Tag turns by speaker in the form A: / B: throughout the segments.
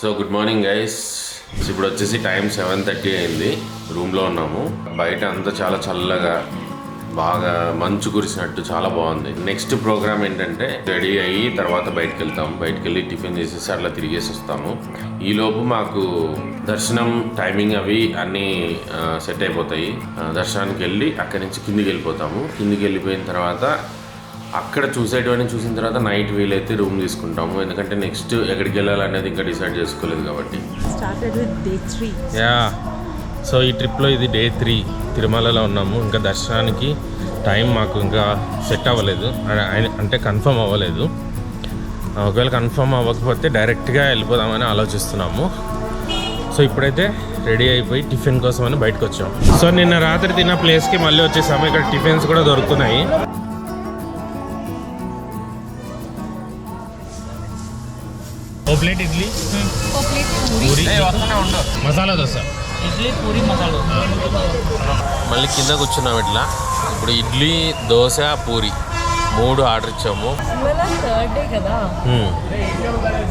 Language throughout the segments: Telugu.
A: సో గుడ్ మార్నింగ్ గైస్ ఇప్పుడు వచ్చేసి టైం సెవెన్ థర్టీ అయింది. రూమ్లో ఉన్నాము. బయట అంతా చాలా చల్లగా బాగా మంచు కురిసినట్టు చాలా బాగుంది. నెక్స్ట్ ప్రోగ్రామ్ ఏంటంటే రెడీ అయ్యి తర్వాత బయటకు వెళ్తాము. బయటకు వెళ్ళి టిఫిన్ చేసేసి అట్లా తిరిగేసి వస్తాము. ఈలోపు మాకు దర్శనం టైమింగ్ అవి అన్నీ సెట్ అయిపోతాయి. దర్శనానికి వెళ్ళి అక్కడి నుంచి కిందికి వెళ్ళిపోతాము. కిందికి వెళ్ళిపోయిన తర్వాత అక్కడ చూసేటివన్నీ చూసిన తర్వాత నైట్ వీలైతే రూమ్ తీసుకుంటాము. ఎందుకంటే నెక్స్ట్ ఎక్కడికి వెళ్ళాలనేది ఇంకా డిసైడ్ చేసుకోలేదు కాబట్టి.
B: యా. సో ఈ ట్రిప్లో ఇది డే త్రీ. తిరుమలలో ఉన్నాము. ఇంకా దర్శనానికి టైం మాకు ఇంకా సెట్ అవ్వలేదు. అంటే కన్ఫర్మ్ అవ్వలేదు. ఒకవేళ కన్ఫర్మ్ అవ్వకపోతే డైరెక్ట్గా వెళ్ళిపోదామని ఆలోచిస్తున్నాము. సో ఇప్పుడైతే రెడీ అయిపోయి టిఫిన్ కోసం అని బయటకు వచ్చాం. సో నిన్న రాత్రి తిన్న ప్లేస్కి మళ్ళీ వచ్చేసాము. ఇక్కడ టిఫిన్స్ కూడా దొరుకుతున్నాయి. ప్లేట్ ఇడ్లీ? పూరి. మసాలా దోశ.
C: ఇడ్లీ పూరి మసాలా
A: మళ్ళీ కింద కూర్చున్నాం ఇట్లా. ఇప్పుడు ఇడ్లీ దోశ పూరి. మూడు ఆర్డర్ ఇచ్చాము.
D: థర్డ్ డే కదా.
B: హ్మ్.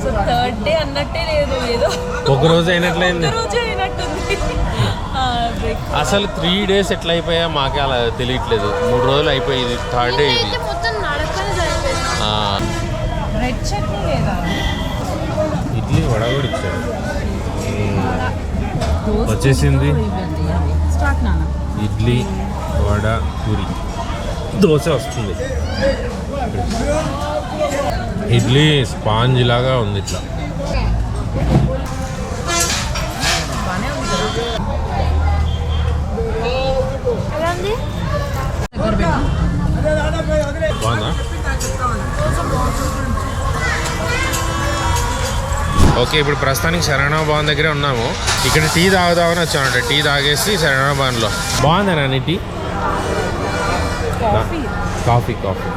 D: సో థర్డ్ డే అన్నట్టే లేదు ఏదో
B: ఒక రోజు అయినట్లయింది.
D: రోజు అయినట్టుంది.
A: అసలు త్రీ డేస్ ఎట్లా అయిపోయా మాకే అలా తెలియట్లేదు. మూడు రోజులు అయిపోయింది థర్డ్ డే ఇది.
D: రెడ్ చట్నీ లేదా?
B: కూడా ఇచ్చారు
D: దోస
B: వచ్చేసింది. ఇడ్లీ వడ పూరి. దోశ వస్తుంది. ఇడ్లీ స్పాంజ్ లాగా ఉంది ఇట్లా. బాగుందా? ఓకే ఇప్పుడు ప్రస్తుతానికి శరణా భవన్ దగ్గరే ఉన్నాము. ఇక్కడ టీ తాగుదామని వచ్చామంట టీ తాగేసి శరణా భవన్లో. బాగుందా Nani tea?
D: Coffee.
B: Coffee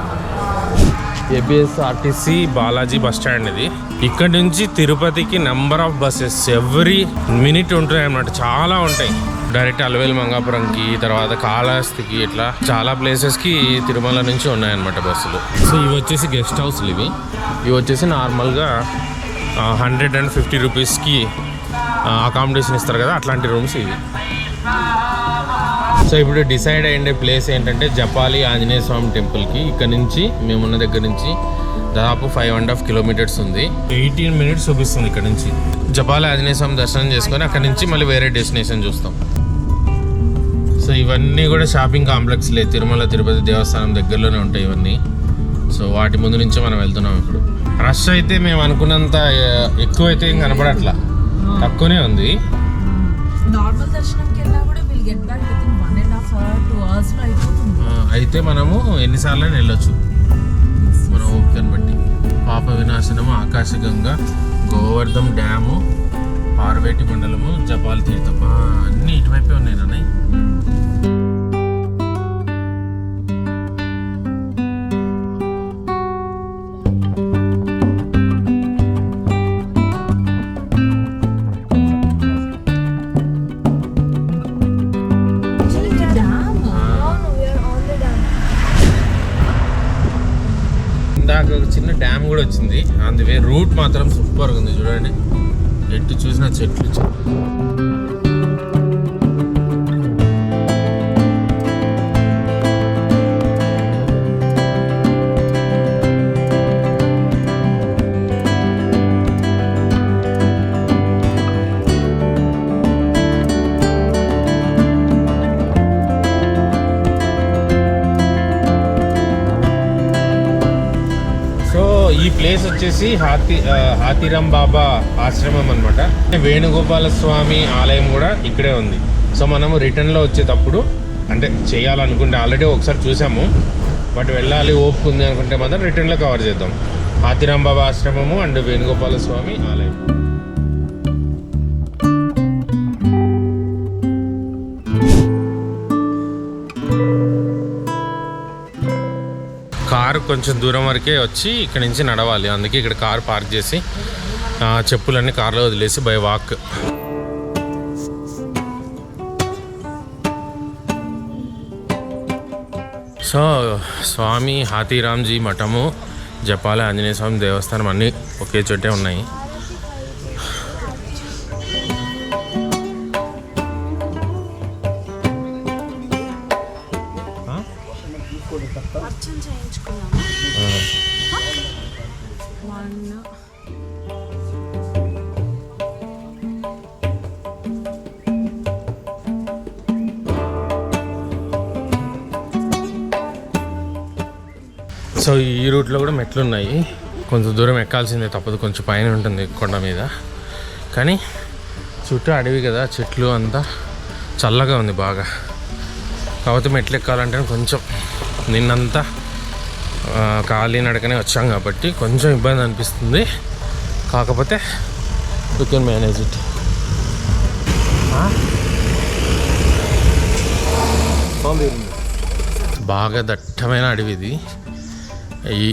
B: APSRTC Balaji bus stand ఇది. ఇక్కడ నుంచి తిరుపతికి number of buses every minute ఉంటాయి అన్నమాట చాలా ఉంటాయి. డైరెక్ట్ అలవేలు మంగాపురంకి తర్వాత కాళహస్తికి ఇట్లా చాలా ప్లేసెస్కి తిరుమల నుంచి ఉన్నాయన్నమాట బస్సులు. సో ఇవి వచ్చేసి గెస్ట్ హౌస్లు ఇవి. ఇవి వచ్చేసి నార్మల్గా హండ్రెడ్ అండ్ ఫిఫ్టీ రూపీస్కి అకామిడేషన్ ఇస్తారు కదా అట్లాంటి రూమ్స్ ఇవి. సో ఇప్పుడు డిసైడ్ అయ్యే ప్లేస్ ఏంటంటే జపాలి ఆంజనేయ స్వామి టెంపుల్కి ఇక్కడ నుంచి మేమున్న దగ్గర నుంచి దాదాపు ఫైవ్ అండ్ హాఫ్ కిలోమీటర్స్ ఉంది. ఎయిటీన్ మినిట్స్ చూపిస్తుంది ఇక్కడ నుంచి. జపాలి ఆంజనేయ స్వామి దర్శనం చేసుకొని అక్కడ నుంచి మళ్ళీ వేరే డెస్టినేషన్ చూస్తాం. సో ఇవన్నీ కూడా షాపింగ్ కాంప్లెక్స్లే తిరుమల తిరుపతి దేవస్థానం దగ్గరలోనే ఉంటాయి ఇవన్నీ. సో వాటి ముందు నుంచే మనం వెళ్తున్నాం ఇప్పుడు. రష్ అయితే మేము అనుకున్నంత ఎక్కువ అయితే ఏం కనపడట్లా తక్కువనే ఉంది.
D: నార్మల్ దర్శనంకి వెళ్ళినా కూడా will get back within one and half hour two అవర్స్లో అయిపోతుంది.
B: ఆ, అయితే మనము ఎన్నిసార్లు వెళ్ళొచ్చు. మన ఓపికను బట్టి. పాప వినాశనము ఆకాశగంగా గోవర్ధం డ్యాము పార్వేటి మండలము జపాల్ తీర్థం. అన్నీ ఇటువైపే ఉన్నాయి నాన్నయ్య. మాత్రం సూపర్గా ఉంది చూడండి ఎటు చూసినా చెట్లు చెట్లు. ప్లేస్ వచ్చేసి హాతి హాతిరాం బాబా ఆశ్రమం అనమాట వేణుగోపాల స్వామి ఆలయం కూడా ఇక్కడే ఉంది. సో మనము రిటర్న్లో వచ్చేటప్పుడు అంటే చేయాలనుకుంటే ఆల్రెడీ ఒకసారి చూసాము. బట్ వెళ్ళాలి ఓపుకుంది ఉంది అనుకుంటే మాత్రం రిటర్న్లో కవర్ చేద్దాం. హాతిరాం బాబా ఆశ్రమము అండ్ వేణుగోపాల స్వామి ఆలయం. కారు కొంచెం దూరం వరకే వచ్చి ఇక్కడ నుంచి నడవాలి. అందుకే ఇక్కడ కారు పార్క్ చేసి చెప్పులన్నీ కార్లో వదిలేసి by walk. So Swami Hathiramji మఠము జపాల Anjaneya స్వామి దేవస్థానం అన్నీ ఒకే చోటే ఉన్నాయి. సో ఈ రూట్లో కూడా మెట్లు ఉన్నాయి కొంచెం దూరం ఎక్కాల్సిందే తప్పదు కొంచెం పైన ఉంటుంది కొండ మీద. కానీ చుట్టూ అడవి కదా చెట్లు అంతా చల్లగా ఉంది బాగా. కాకపోతే మెట్లు ఎక్కాలంటే కొంచెం నిన్నంతా కాలినడకనే ఖాళీ నడకనే వచ్చాం కాబట్టి కొంచెం ఇబ్బంది అనిపిస్తుంది. కాకపోతే యూ కెన్ మేనేజ్ ఇట్ బాగా దట్టమైన అడవి ఇది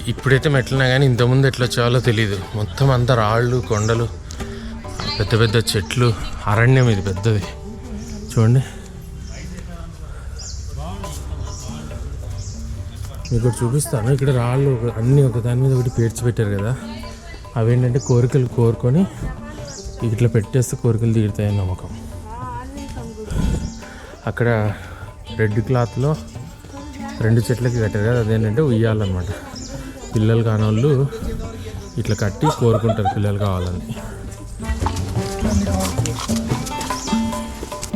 B: ఇప్పుడైతే మెట్లున్నా కానీ ఇంతకుముందు ఎట్లా వచ్చేవాళ్ళో తెలియదు మొత్తం అంతా రాళ్ళు కొండలు పెద్ద పెద్ద చెట్లు అరణ్యం ఇది పెద్దది. చూడండి. మీకు చూపిస్తాను. ఇక్కడ రాళ్ళు అన్నీ ఒక దాని మీద ఒకటి పేర్చి పెట్టారు కదా. అవేంటంటే కోరికలు కోరుకొని ఇట్లా పెట్టేస్తే కోరికలు తీరుతాయి నమ్మకం. అక్కడ రెడ్ క్లాత్లో రెండు చెట్లకి కట్టారు కదా అదేంటంటే ఉయ్యాలన్నమాట. పిల్లలు కానోళ్ళు ఇట్లా కట్టి కోరుకుంటారు పిల్లలు కావాలని.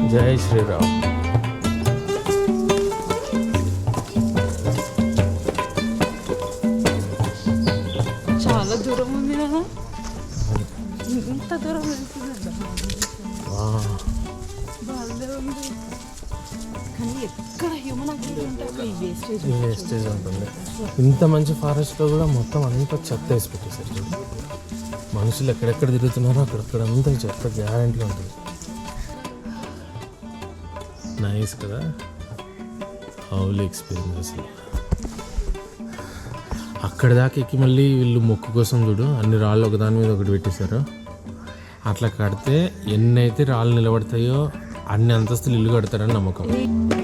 B: జై శ్రీరామ్. ఉంటుంది. ఇంత మంచి ఫారెస్ట్లో కూడా మొత్తం అంతా చెత్త వేసి పెట్టేశారు చూడు. మనుషులు ఎక్కడెక్కడ తిరుగుతున్నారో అక్కడక్కడ అంతా చెత్త గ్యారెంటీ ఉంటుంది. నైస్ కదా? హౌలీ ఎక్స్పీరియన్స్ అసలు. అక్కడ దాకా ఎక్కి మళ్ళీ వీళ్ళు మొక్కు కోసం చూడు అన్ని రాళ్ళు ఒకదాని మీద ఒకటి పెట్టేశారు. అట్లా కడితే ఎన్నైతే రాళ్ళు నిలబడతాయో అన్ని అంతస్తులు ఇల్లు కడతారని నమ్మకం.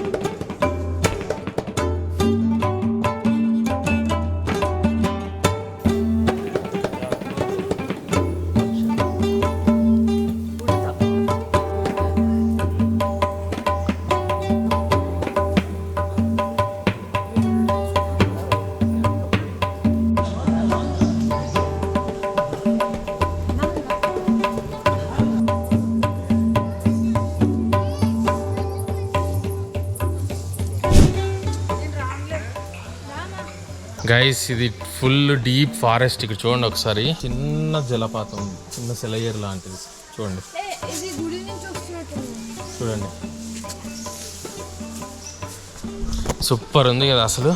B: గైస్ ఇది ఫుల్ డీప్ ఫారెస్ట్ ఇక్కడ చూడండి ఒకసారి. చిన్న జలపాతం చిన్న సెలయేరు లాంటిది. చూడండి. చూడండి. సూపర్ ఉంది కదా అసలు.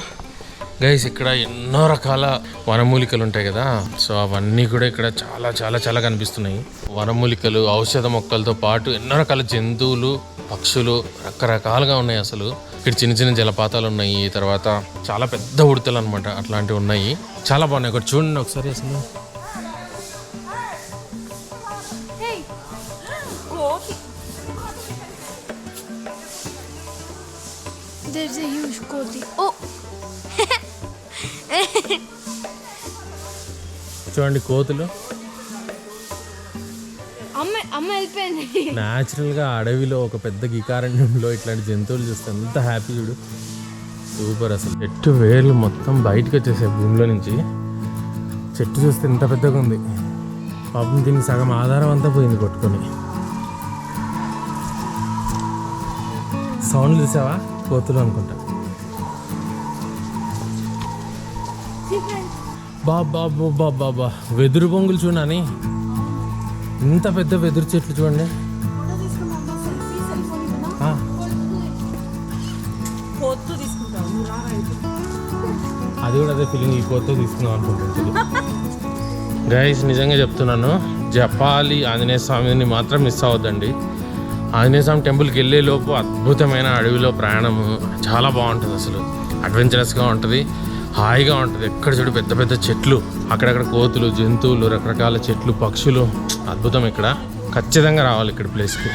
B: గైస్ ఇక్కడ ఎన్నో రకాల వనమూలికలు ఉంటాయి కదా. సో అవన్నీ కూడా ఇక్కడ చాలా చాలా చాలా కనిపిస్తున్నాయి. వనమూలికలు ఔషధ మొక్కలతో పాటు ఎన్నో రకాల జంతువులు పక్షులు రకరకాలుగా ఉన్నాయి అసలు. ఇక్కడ చిన్న చిన్న జలపాతాలు ఉన్నాయి తర్వాత చాలా పెద్ద ఉడతలు అనమాట అట్లాంటివి ఉన్నాయి. చాలా బాగున్నాయి. ఇక్కడ చూడండి ఒకసారి అసలు.
E: There's a huge కోతి ఓ
B: చూడండి కోతులు.
E: అమ్మ అమ్మ వెళ్ళిపోయింది.
B: న్యాచురల్గా అడవిలో ఒక పెద్ద గికారణ్యంలో ఇట్లాంటి జంతువులు చూస్తే ఎంత హ్యాపీ చూడు. సూపర్ అసలు. చెట్టు వేర్లు మొత్తం బయటకు వచ్చేసాయి భూమిలో నుంచి. చెట్టు చూస్తే ఎంత పెద్దగా ఉంది. పాపం దీనికి సగం ఆధారం అంతా పోయింది కొట్టుకొని. సౌండ్ చూసావా? కోతులు అనుకుంటా. బాబా బాబా బాబా వెదురు బొంగులు చూడని ఇంత పెద్ద వెదురు చెట్లు చూడండి. అది కూడా అదే ఫీలింగ్ ఈ కోత తీసుకుందాం అనుకుంటుంది. గైస్ నిజంగా చెప్తున్నాను జపాలి ఆంజనేయ స్వామిని మాత్రం మిస్ అవ్వద్దండి. ఆంజనేయ స్వామి టెంపుల్కి వెళ్ళే లోపు అద్భుతమైన అడవిలో ప్రయాణం చాలా బాగుంటుంది అసలు. అడ్వెంచరస్గా ఉంటుంది. హాయిగా ఉంటుంది. ఎక్కడ చూడు పెద్ద పెద్ద చెట్లు అక్కడక్కడ కోతులు జంతువులు రకరకాల చెట్లు పక్షులు. అద్భుతం ఇక్కడ. ఖచ్చితంగా రావాలి ఇక్కడ ప్లేస్కి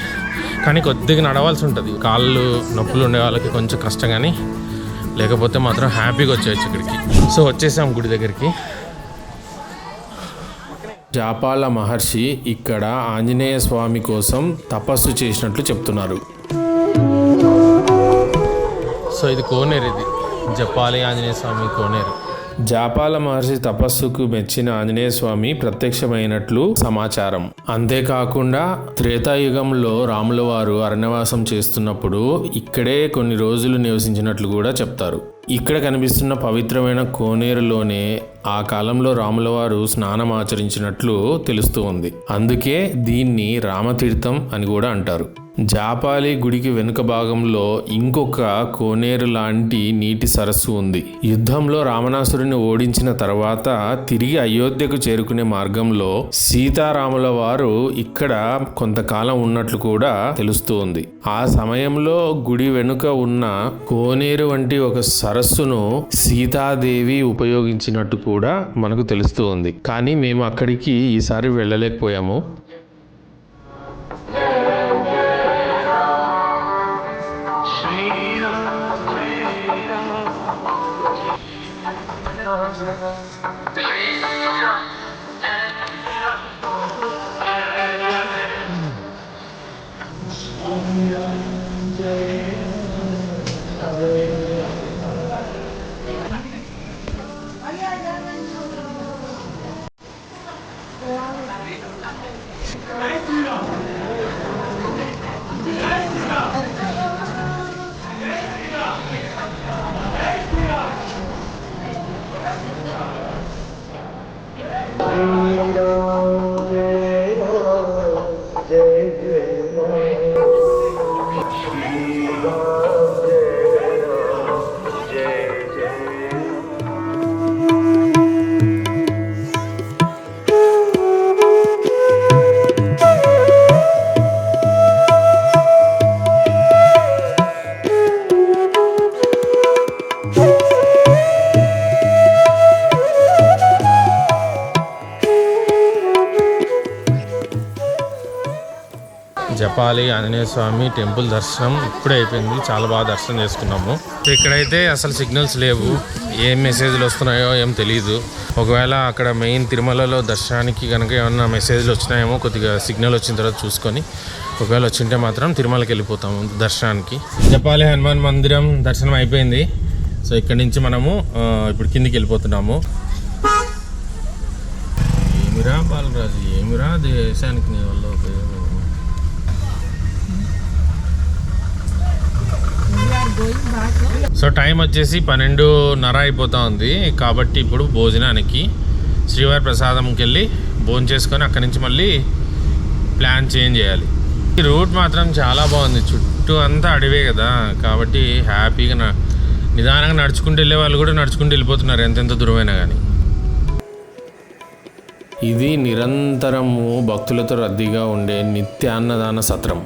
B: కానీ కొద్దిగా నడవాల్సి ఉంటుంది. కాళ్ళు నొప్పులు ఉండే వాళ్ళకి కొంచెం కష్టం కానీ లేకపోతే మాత్రం హ్యాపీగా వచ్చేయచ్చు ఇక్కడికి. సో వచ్చేసాం గుడి దగ్గరికి. జాపాల మహర్షి ఇక్కడ ఆంజనేయ స్వామి కోసం తపస్సు చేసినట్లు చెప్తున్నారు. సో ఇది కోనేరు ఇది. జపాలి ఆంజనేయ స్వామి కోనేరు. జాపాల మహర్షి తపస్సుకు మెచ్చిన ఆంజనేయ స్వామి ప్రత్యక్షమైనట్లు సమాచారం. అంతేకాకుండా త్రేతాయుగంలో రాముల వారు అరణ్యవాసం చేస్తున్నప్పుడు ఇక్కడే కొన్ని రోజులు నివసించినట్లు కూడా చెప్తారు. ఇక్కడ కనిపిస్తున్న పవిత్రమైన కోనేరులోనే ఆ కాలంలో రాముల వారు స్నానం ఆచరించినట్లు తెలుస్తూ ఉంది. అందుకే దీన్ని రామతీర్థం అని కూడా అంటారు. జాపాలి గుడికి వెనుక భాగంలో ఇంకొక కోనేరు లాంటి నీటి సరస్సు ఉంది. యుద్ధంలో రావణాసురుని ఓడించిన తర్వాత తిరిగి అయోధ్యకు చేరుకునే మార్గంలో సీతారాముల వారు ఇక్కడ కొంతకాలం ఉన్నట్లు కూడా తెలుస్తోంది. ఆ సమయంలో గుడి వెనుక ఉన్న కోనేరు వంటి ఒక సరస్సును సీతాదేవి ఉపయోగించినట్టు కూడా మనకు తెలుస్తూ ఉంది కానీ మేము అక్కడికి ఈసారి వెళ్ళలేకపోయాము. జపాలి ఆంజనేయ స్వామి టెంపుల్ దర్శనం ఇప్పుడే అయిపోయింది. చాలా బాగా దర్శనం చేసుకున్నాము. ఇక్కడైతే అసలు సిగ్నల్స్ లేవు. ఏం మెసేజ్లు వస్తున్నాయో ఏం తెలియదు ఒకవేళ అక్కడ మెయిన్ తిరుమలలో దర్శనానికి కనుక ఏమన్నా మెసేజ్లు వచ్చినాయేమో కొద్దిగా సిగ్నల్ వచ్చిన తర్వాత చూసుకొని ఒకవేళ వచ్చింటే మాత్రం తిరుమలకి వెళ్ళిపోతాము దర్శనానికి. జపాలి హనుమాన్ మందిరం దర్శనం అయిపోయింది. సో ఇక్కడి నుంచి మనము ఇప్పుడు కిందికి వెళ్ళిపోతున్నాము. ఏమిరా బాలరాజు ఏమిరా దేశానికి నీ వల్ల ఉపయోగం సో టైం వచ్చేసి పన్నెండున్నర అయిపోతూ ఉంది. కాబట్టి ఇప్పుడు భోజనానికి శ్రీవారి ప్రసాదంకి వెళ్ళి భోజనం చేసుకొని అక్కడి నుంచి మళ్ళీ ప్లాన్ చేంజ్ చేయాలి. ఈ రూట్ మాత్రం చాలా బాగుంది. చుట్టూ అంతా అడవే కదా. కాబట్టి హ్యాపీగా న- నిదానంగా నడుచుకుంటూ వెళ్ళే వాళ్ళు కూడా నడుచుకుంటూ వెళ్ళిపోతున్నారు. ఎంతెంత దూరమైనా కానీ. ఇది నిరంతరము భక్తులతో రద్దీగా ఉండే నిత్య అన్నదాన సత్రం.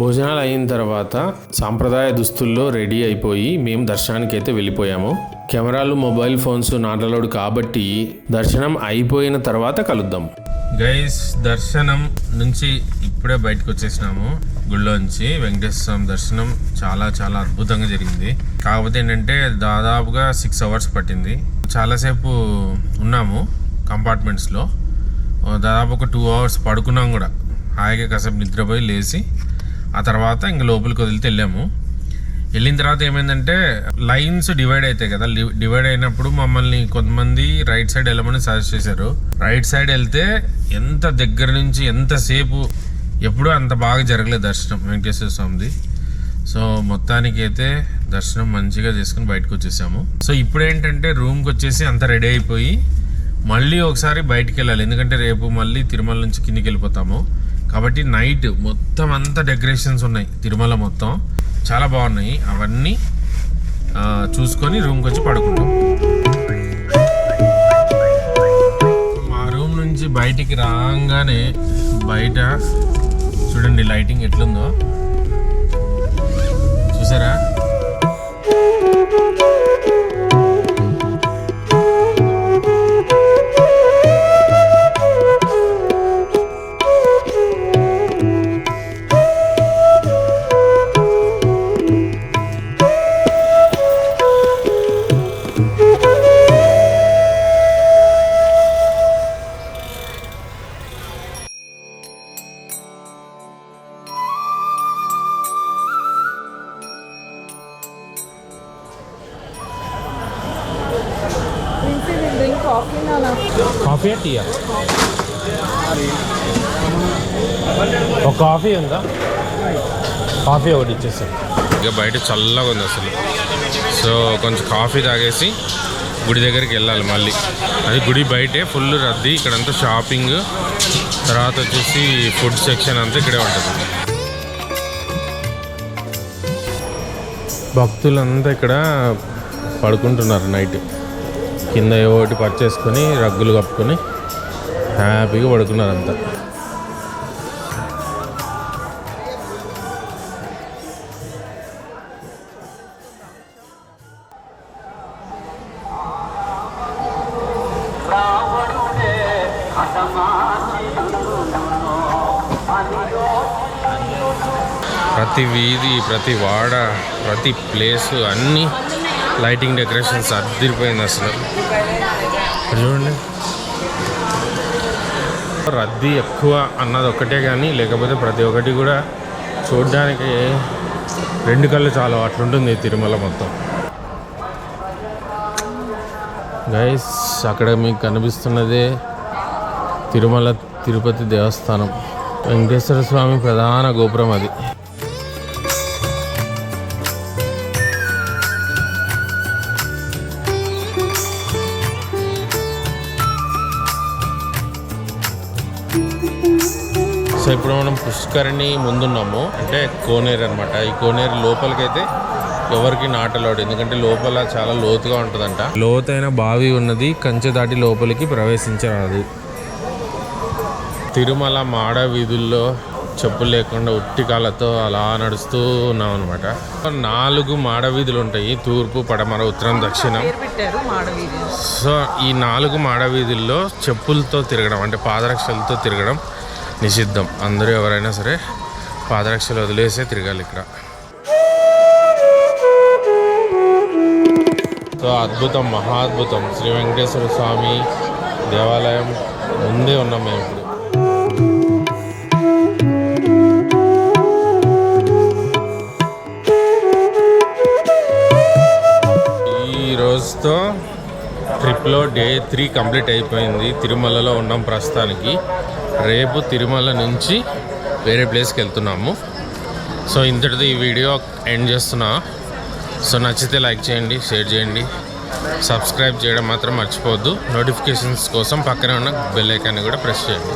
B: భోజనాలు అయిన తర్వాత సాంప్రదాయ దుస్తుల్లో రెడీ అయిపోయి మేము దర్శనానికి అయితే వెళ్ళిపోయాము. కెమెరాలు మొబైల్ ఫోన్స్ నాటలోడు కాబట్టి దర్శనం అయిపోయిన తర్వాత కలుద్దాం. గైస్ దర్శనం నుంచి ఇప్పుడే బయటకు వచ్చేసినాము. గుళ్ళోంచి వెంకటేశ్వర స్వామి దర్శనం చాలా చాలా అద్భుతంగా జరిగింది. కాకపోతే ఏంటంటే దాదాపుగా సిక్స్ అవర్స్ పట్టింది. చాలాసేపు ఉన్నాము కంపార్ట్మెంట్స్లో దాదాపు ఒక టూ అవర్స్ పడుకున్నాం కూడా. హాయిగా కాసేపు నిద్రపోయి లేచి ఆ తర్వాత ఇంక లోపలికి వదిలితే వెళ్ళాము. వెళ్ళిన తర్వాత ఏమైందంటే లైన్స్ డివైడ్ అవుతాయి కదా. డివైడ్ అయినప్పుడు మమ్మల్ని కొంతమంది రైట్ సైడ్ వెళ్ళమని సజెస్ట్ చేశారు. రైట్ సైడ్ వెళ్తే ఎంత దగ్గర నుంచి ఎంతసేపు ఎప్పుడూ అంత బాగా జరగలేదు దర్శనం వెంకటేశ్వర స్వామిది. సో మొత్తానికి అయితే దర్శనం మంచిగా చేసుకుని బయటకు వచ్చేసాము. సో ఇప్పుడు ఏంటంటే రూమ్కి వచ్చేసి అంత రెడీ అయిపోయి మళ్ళీ ఒకసారి బయటికి వెళ్ళాలి. ఎందుకంటే రేపు మళ్ళీ తిరుమల నుంచి కిందికి వెళ్ళిపోతాము. కాబట్టి నైట్ మొత్తం అంతా డెకరేషన్స్ ఉన్నాయి. తిరుమల మొత్తం చాలా బాగున్నాయి. అవన్నీ చూసుకొని రూమ్కి వచ్చి పడుకుంటాం. మా రూమ్ నుంచి బయటికి రాగానే బయట చూడండి లైటింగ్ ఎట్లుందో. చూసారా? టీ ఒక కాఫీ ఉందా? కాఫీ ఒకటి ఇచ్చేసాను ఇక బయట చల్లగా ఉంది అసలు. సో కొంచెం కాఫీ తాగేసి గుడి దగ్గరికి వెళ్ళాలి మళ్ళీ. అది గుడి బయటే ఫుల్ రద్దీ ఇక్కడంతా షాపింగ్ తర్వాత వచ్చేసి ఫుడ్ సెక్షన్ అంతా ఇక్కడే ఉంటుంది. భక్తులంతా ఇక్కడ పడుకుంటున్నారు నైట్. కింద ఏవో ఒకటి పర్చేసుకొని రగ్గులు కప్పుకొని. హ్యాపీగా పడుకున్నారు అంతా ప్రతి వీధి ప్రతి వాడ ప్రతి ప్లేస్ అన్నీ లైటింగ్ డెకరేషన్స్ అద్దరిపోయింది అసలు. చూడండి. రద్దీ ఎక్కువ అన్నది ఒక్కటే కానీ లేకపోతే ప్రతి ఒక్కటి కూడా చూడడానికి రెండు కళ్ళు చాలా. అట్లుంటుంది తిరుమల మొత్తం. గైస్ అక్కడ మీకు కనిపిస్తున్నదే తిరుమల తిరుపతి దేవస్థానం. వెంకటేశ్వర స్వామి ప్రధాన గోపురం అది. ఇప్పుడు మనం పుష్కరిణి ముందున్నాము. అంటే కోనేరు అనమాట ఈ కోనేరు లోపలికైతే ఎవరికి నాటలోడు ఎందుకంటే లోపల చాలా లోతుగా ఉంటుందంట. లోతైన బావి ఉన్నది. కంచె దాటి లోపలికి ప్రవేశించరాదు. తిరుమల మాడ వీధుల్లో చెప్పులు లేకుండా ఉట్టి కాళ్ళతో అలా నడుస్తూ ఉన్నాం అనమాట నాలుగు మాడ వీధులు ఉంటాయి. తూర్పు పడమర ఉత్తరం దక్షిణం. సో ఈ నాలుగు మాడ వీధుల్లో చెప్పులతో తిరగడం అంటే పాదరక్షలతో తిరగడం నిషిద్ధం. అందరూ ఎవరైనా సరే పాదరక్షలు వదిలేసే తిరగాలి ఇక్కడ. సో అద్భుతం మహాద్భుతం శ్రీ వెంకటేశ్వర స్వామి దేవాలయం ముందే ఉన్నాం మేము ఇప్పుడు. ఈ రోజుతో ట్రిప్లో డే త్రీ కంప్లీట్ అయిపోయింది. తిరుమలలో ఉన్నాం ప్రస్తుతానికి. రేపు తిరుమల నుంచి వేరే ప్లేస్కి వెళ్తున్నాము. సో ఇంతటితో ఈ వీడియో ఎండ్ చేస్తున్నా. సో నచ్చితే లైక్ చేయండి షేర్ చేయండి. సబ్స్క్రైబ్ చేయడం మాత్రం మర్చిపోవద్దు. నోటిఫికేషన్స్ కోసం పక్కనే ఉన్న బెల్ ఐకాన్ని కూడా ప్రెస్ చేయండి.